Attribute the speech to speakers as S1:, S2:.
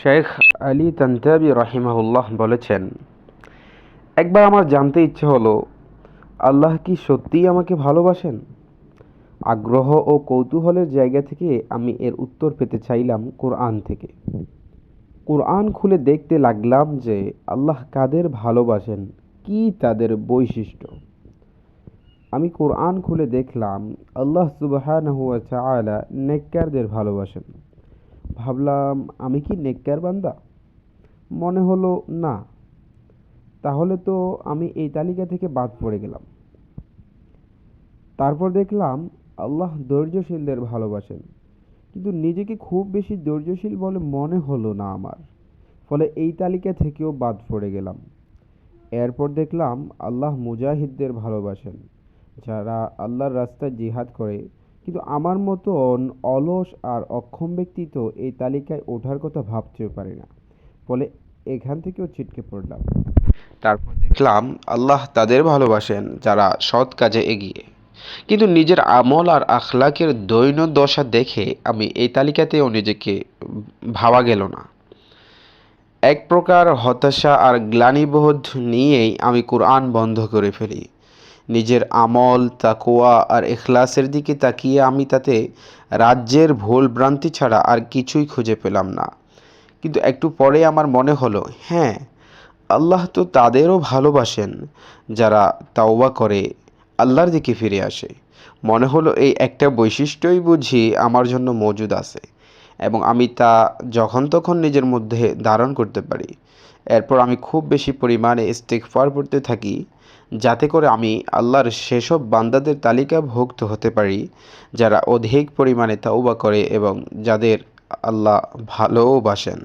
S1: শেখ আলী তান্তাবি রাহিমাহুল্লাহ বলেছেন, একবার আমার জানতে ইচ্ছে হলো, আল্লাহ কি সত্যিই আমাকে ভালোবাসেন? আগ্রহ ও কৌতূহলের জায়গা থেকে আমি এর উত্তর পেতে চাইলাম কোরআন থেকে। কোরআন খুলে দেখতে লাগলাম যে আল্লাহ কাদের ভালোবাসেন, কি তাদের বৈশিষ্ট্য। আমি কোরআন খুলে দেখলাম, আল্লাহ তাআলা নেককারদের ভালোবাসেন। ভাবলাম, আমি কি নেককার বান্দা? মনে হলো, না। তাহলে তো আমি এই তালিকা থেকে বাদ পড়ে গেলাম। তারপর দেখলাম, আল্লাহ ধৈর্যশীলদের ভালোবাসেন। কিন্তু নিজেকে খুব বেশি ধৈর্যশীল বলে মনে হলো না আমার। ফলে এই তালিকা থেকেও বাদ পড়ে গেলাম। এরপর দেখলাম, আল্লাহ মুজাহিদদের ভালোবাসেন। যারা আল্লাহর রাস্তায় জিহাদ করে কিন্তু আমার মতন অলস আর অক্ষম ব্যক্তি তো এই তালিকায় ওঠার কথা ভাবতেও পারে না। ফলে এখান থেকেও ছিটকে পড়লাম। তারপর দেখলাম আল্লাহ তাদের ভালোবাসেন যারা সৎ কাজে এগিয়ে। কিন্তু নিজের আমল আর আখলাকের দৈন দশা দেখে আমি এই তালিকাতেও নিজেকে ভাবা গেল না। এক প্রকার হতাশা আর গ্লানিবোধ নিয়েই আমি কোরআন বন্ধ করে ফেলি। নিজের আমল তাকোয়া আর এখলাসের দিকে তাকিয়ে আমি তাতে রাজ্যের ভুল ভ্রান্তি ছাড়া আর কিছুই খুঁজে পেলাম না। কিন্তু একটু পরে আমার মনে হলো হ্যাঁ আল্লাহ তো তাদেরও ভালোবাসেন যারা তাওবা করে, আল্লাহর দিকে ফিরে আসে। মনে হলো এই একটা বৈশিষ্ট্যই বুঝি আমার জন্য মজুদ আছে। এবং আমি তা যখন তখন নিজের মধ্যে ধারণ করতে পারি। এরপর আমি খুব বেশি পরিমাণে স্টিক ফার করতে থাকি, যাতে করে আমি আল্লাহর সেসব বান্দাদের তালিকাভুক্ত হতে পারি, যারা অধিক পরিমাণে তাওবা করে এবং যাদের আল্লাহ ভালোবাসেন